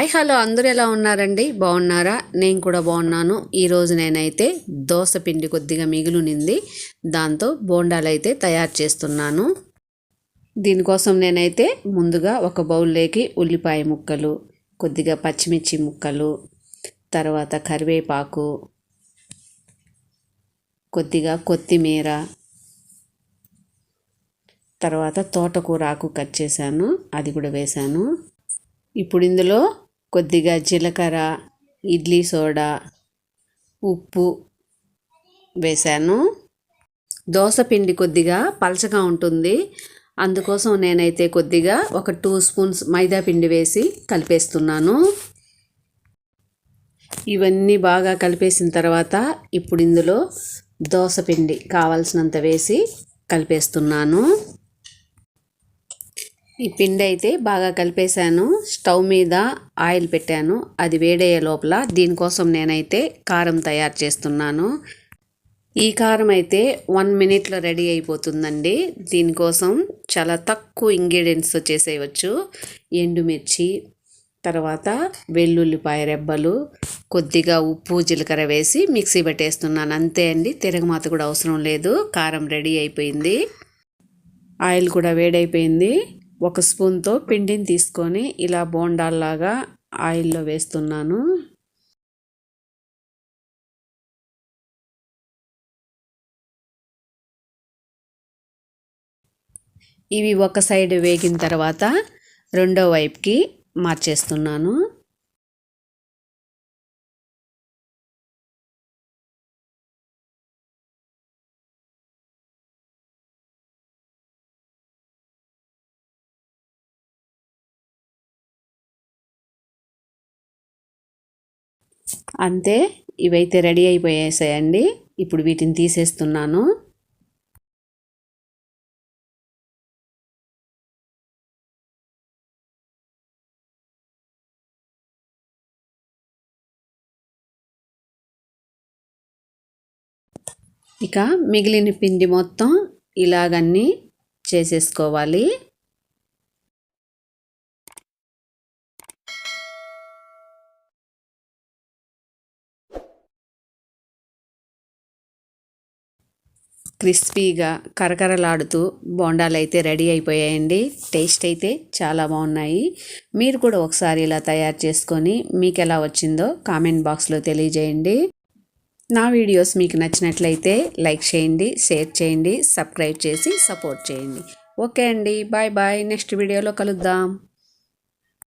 Hi hello. అందరూ ఎలా ఉన్నారండి? బాగున్నారా? నేను కూడా బాగున్నాను. ఈరోజు నేనైతే దోశ పిండి కొద్దిగా మిగిలినింది. దాంతో బోండాలు అయితే తయారు చేస్తున్నాను. దీనికోసం నేనైతే ముందుగా ఒక బౌల్లోకి ఉల్లిపాయ ముక్కలు కొద్దిగా పచ్చిమిర్చి ముక్కలు తర్వాత కరివేపాకు కొద్దిగా కొత్తిమీర తర్వాత తోటకూర ఆకు కట్ చేశాను. అది కూడా వేశాను. ఇప్పుడు ఇందులో కొద్దిగా జీలకర్ర ఇడ్లీ సోడా ఉప్పు వేశాను. దోశ పిండి కొద్దిగా పలచగా ఉంటుంది. అందుకోసం నేనైతే కొద్దిగా ఒక టూ స్పూన్స్ మైదా పిండి వేసి కలిపేస్తున్నాను. ఇవన్నీ బాగా కలిపేసిన తర్వాత ఇప్పుడు ఇందులో దోశ పిండి కావాల్సినంత వేసి కలిపేస్తున్నాను. ఈ పిండి అయితే బాగా కలిపేశాను. స్టవ్ మీద ఆయిల్ పెట్టాను. అది వేడయ్యే లోపల దీనికోసం నేనైతే కారం తయారు చేస్తున్నాను. ఈ కారం అయితే వన్ మినిట్లో రెడీ అయిపోతుందండి. దీనికోసం చాలా తక్కువ ఇంగ్రీడియంట్స్ చేసేయవచ్చు. ఎండుమిర్చి తర్వాత వెల్లుల్లిపాయ రెబ్బలు కొద్దిగా ఉప్పు జీలకర్ర వేసి మిక్సీ పెట్టేస్తున్నాను. అంతే అండి తిరగమాత కూడా అవసరం లేదు. కారం రెడీ అయిపోయింది. ఆయిల్ కూడా వేడైపోయింది. ఒక స్పూన్తో పిండిని తీసుకొని ఇలా బోండాల్లాగా ఆయిల్లో వేస్తున్నాను. ఇవి ఒక సైడ్ వేగిన తర్వాత రెండో వైపుకి మార్చేస్తున్నాను. అంతే ఇవైతే రెడీ అయిపోయేసాయండి. ఇప్పుడు వీటిని తీసేస్తున్నాను. ఇక మిగిలిన పిండి మొత్తం ఇలాగన్నీ చేసేసుకోవాలి. క్రిస్పీగా కరకరలాడుతూ బోండాలు అయితే రెడీ అయిపోయాయండి. టేస్ట్ అయితే చాలా బాగున్నాయి. మీరు కూడా ఒకసారి ఇలా తయారు చేసుకొని మీకు ఎలా వచ్చిందో కామెంట్ బాక్స్లో తెలియజేయండి. నా వీడియోస్ మీకు నచ్చినట్లయితే లైక్ చేయండి షేర్ చేయండి సబ్స్క్రైబ్ చేసి సపోర్ట్ చేయండి. ఓకే అండి. Bye bye. నెక్స్ట్ వీడియోలో కలుద్దాం.